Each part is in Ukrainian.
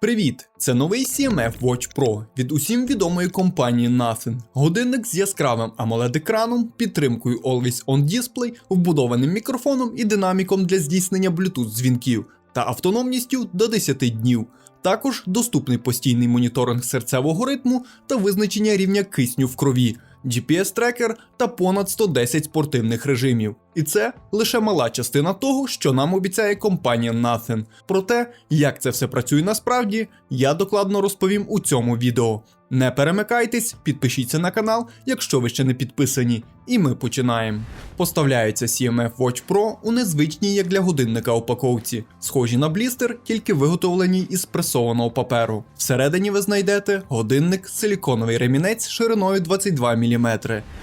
Привіт! Це новий CMF Watch Pro від усім відомої компанії Nothing. Годинник з яскравим amoled екраном підтримкою Always On Display, вбудованим мікрофоном і динаміком для здійснення Bluetooth дзвінків та автономністю до 10 днів. Також доступний постійний моніторинг серцевого ритму та визначення рівня кисню в крові, GPS-трекер та понад 110 спортивних режимів. І це лише мала частина того, що нам обіцяє компанія Nothing. Про те, як це все працює насправді, я докладно розповім у цьому відео. Не перемикайтесь, підпишіться на канал, якщо ви ще не підписані. І ми починаємо. Поставляється CMF Watch Pro у незвичній як для годинника упаковці, схожі на блістер, тільки виготовлені із пресованого паперу. Всередині ви знайдете годинник, силіконовий ремінець шириною 22 мм,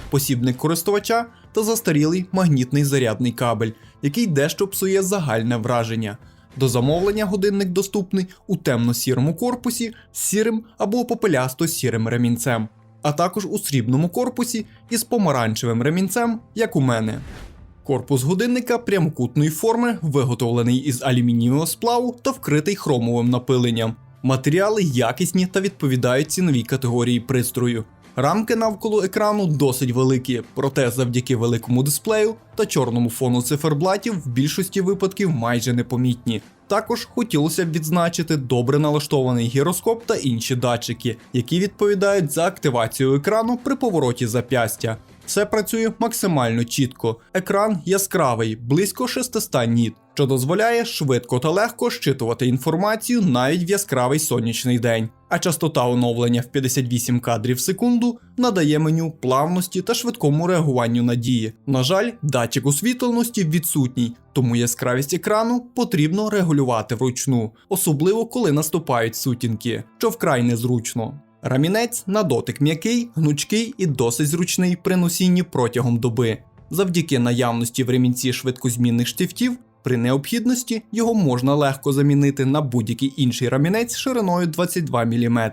посібник користувача та застарілий магнітний зарядний кабель, який дещо псує загальне враження. До замовлення годинник доступний у темно-сірому корпусі з сірим або попелясто-сірим ремінцем, а також у срібному корпусі із помаранчевим ремінцем, як у мене. Корпус годинника прямокутної форми, виготовлений із алюмінієвого сплаву та вкритий хромовим напиленням. Матеріали якісні та відповідають ціновій категорії пристрою. Рамки навколо екрану досить великі, проте завдяки великому дисплею та чорному фону циферблатів в більшості випадків майже непомітні. Також хотілося б відзначити добре налаштований гіроскоп та інші датчики, які відповідають за активацію екрану при повороті зап'ястя. Все працює максимально чітко. Екран яскравий, близько 600 ніт, що дозволяє швидко та легко щитувати інформацію навіть в яскравий сонячний день. А частота оновлення в 58 кадрів в секунду надає меню плавності та швидкому реагуванню на дії. На жаль, датчик освітленості відсутній, тому яскравість екрану потрібно регулювати вручну, особливо коли наступають сутінки, що вкрай незручно. Рамінець на дотик м'який, гнучкий і досить зручний при носінні протягом доби. Завдяки наявності в ремінці швидкозмінних штифтів, при необхідності його можна легко замінити на будь-який інший рамінець шириною 22 мм.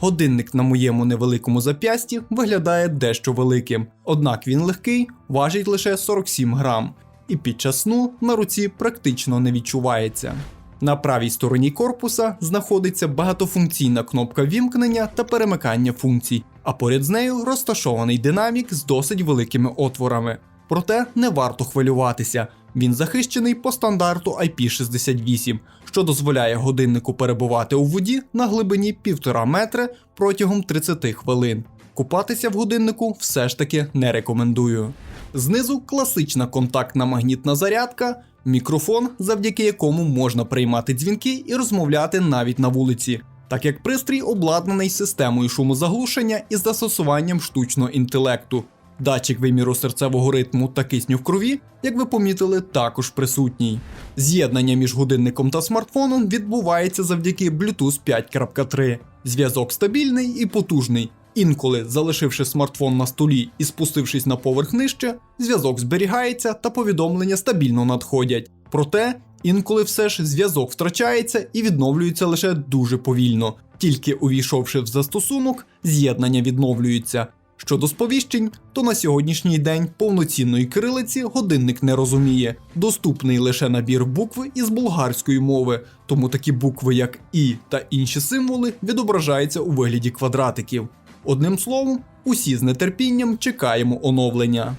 Годинник на моєму невеликому зап'ясті виглядає дещо великим, однак він легкий, важить лише 47 грам, і під час сну на руці практично не відчувається. На правій стороні корпуса знаходиться багатофункційна кнопка вімкнення та перемикання функцій, а поряд з нею розташований динамік з досить великими отворами. Проте не варто хвилюватися. Він захищений по стандарту IP68, що дозволяє годиннику перебувати у воді на глибині 1,5 метри протягом 30 хвилин. Купатися в годиннику все ж таки не рекомендую. Знизу класична контактна магнітна зарядка, мікрофон, завдяки якому можна приймати дзвінки і розмовляти навіть на вулиці, так як пристрій обладнаний системою шумозаглушення із застосуванням штучного інтелекту. Датчик виміру серцевого ритму та кисню в крові, як ви помітили, також присутній. З'єднання між годинником та смартфоном відбувається завдяки Bluetooth 5.3. Зв'язок стабільний і потужний. Інколи, залишивши смартфон на столі і спустившись на поверх нижче, зв'язок зберігається та повідомлення стабільно надходять. Проте інколи все ж зв'язок втрачається і відновлюється лише дуже повільно. Тільки увійшовши в застосунок, з'єднання відновлюється. Щодо сповіщень, то на сьогоднішній день повноцінної кирилиці годинник не розуміє. Доступний лише набір букв із болгарської мови, тому такі букви, як І та інші символи, відображаються у вигляді квадратиків. Одним словом, усі з нетерпінням чекаємо оновлення.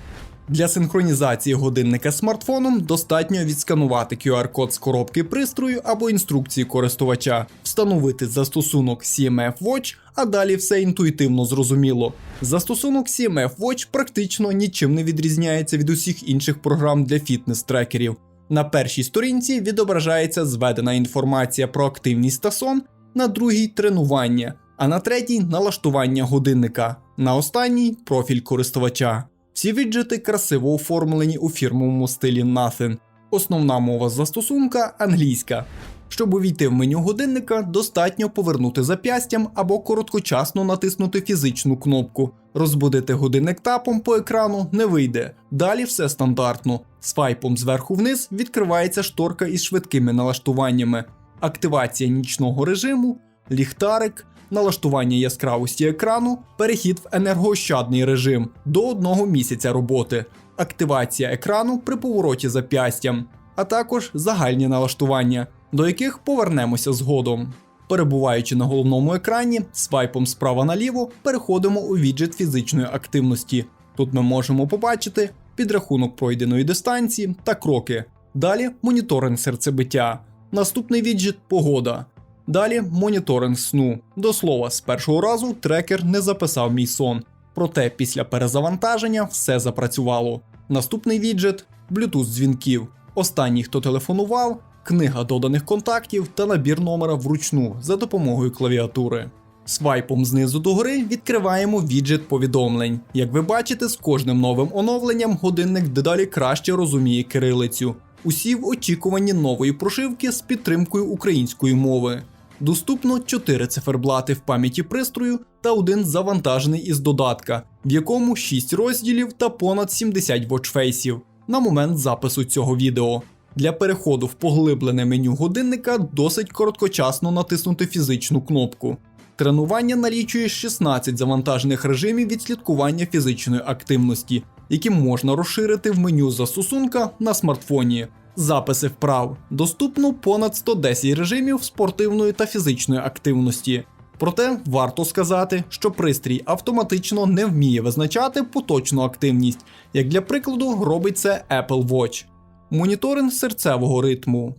Для синхронізації годинника з смартфоном достатньо відсканувати QR-код з коробки пристрою або інструкції користувача, встановити застосунок CMF Watch, а далі все інтуїтивно зрозуміло. Застосунок CMF Watch практично нічим не відрізняється від усіх інших програм для фітнес-трекерів. На першій сторінці відображається зведена інформація про активність та сон, на другій тренування, а на третій налаштування годинника, на останній профіль користувача. Всі віджити красиво оформлені у фірмовому стилі Nothing. Основна мова застосунка англійська. Щоб увійти в меню годинника, достатньо повернути зап'ястям або короткочасно натиснути фізичну кнопку. Розбудити годинник тапом по екрану не вийде. Далі все стандартно. Свайпом зверху вниз відкривається шторка із швидкими налаштуваннями, активація нічного режиму, ліхтарик, налаштування яскравості екрану, перехід в енергоощадний режим до одного місяця роботи, активація екрану при повороті зап'ястям, а також загальні налаштування, до яких повернемося згодом. Перебуваючи на головному екрані, свайпом справа наліво переходимо у віджит фізичної активності. Тут ми можемо побачити підрахунок пройденої дистанції та кроки. Далі моніторинг серцебиття. Наступний віджит погода. Далі моніторинг сну. До слова, з першого разу трекер не записав мій сон. Проте після перезавантаження все запрацювало. Наступний віджит Bluetooth дзвінків. Останній, хто телефонував, книга доданих контактів та набір номера вручну за допомогою клавіатури. Свайпом знизу до гори відкриваємо віджит повідомлень. Як ви бачите, з кожним новим оновленням годинник дедалі краще розуміє кирилицю. Усі в очікуванні нової прошивки з підтримкою української мови. Доступно 4 циферблати в пам'яті пристрою та один завантажений із додатка, в якому 6 розділів та понад 70 вочфейсів на момент запису цього відео. Для переходу в поглиблене меню годинника досить короткочасно натиснути фізичну кнопку. Тренування налічує 16 завантажених режимів відслідкування фізичної активності, які можна розширити в меню застосунка на смартфоні. Записи вправ доступно понад 110 режимів спортивної та фізичної активності. Проте варто сказати, що пристрій автоматично не вміє визначати поточну активність, як для прикладу робить це Apple Watch. Моніторинг серцевого ритму,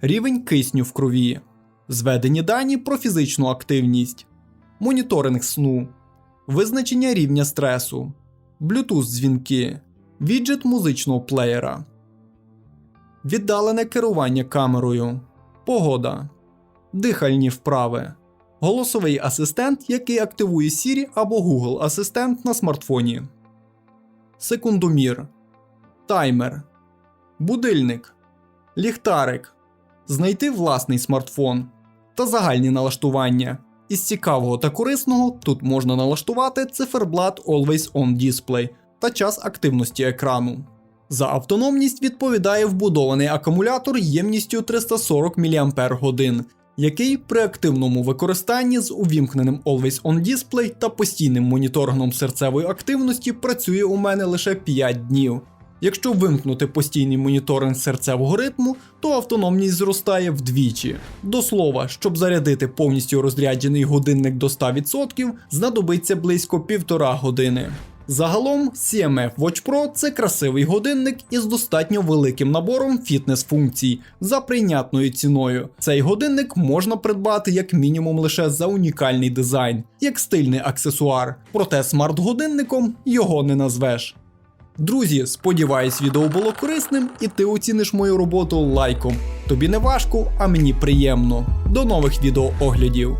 рівень кисню в крові, зведені дані про фізичну активність, моніторинг сну, визначення рівня стресу, Bluetooth дзвінки, віджит музичного плеєра, віддалене керування камерою, погода, дихальні вправи, голосовий асистент, який активує Siri або Google Асистент на смартфоні, секундомір, таймер, будильник, ліхтарик, знайти власний смартфон та загальні налаштування. Із цікавого та корисного тут можна налаштувати циферблат Always On Display та час активності екрану. За автономність відповідає вбудований акумулятор ємністю 340 мАч, який при активному використанні з увімкненим Always On Display та постійним моніторингом серцевої активності працює у мене лише 5 днів. Якщо вимкнути постійний моніторинг серцевого ритму, то автономність зростає вдвічі. До слова, щоб зарядити повністю розряджений годинник до 100%, знадобиться близько півтора години. Загалом CMF Watch Pro це красивий годинник із достатньо великим набором фітнес-функцій за прийнятною ціною. Цей годинник можна придбати як мінімум лише за унікальний дизайн, як стильний аксесуар, проте смарт-годинником його не назвеш. Друзі, сподіваюсь, відео було корисним і ти оціниш мою роботу лайком. Тобі не важко, а мені приємно. До нових відеооглядів.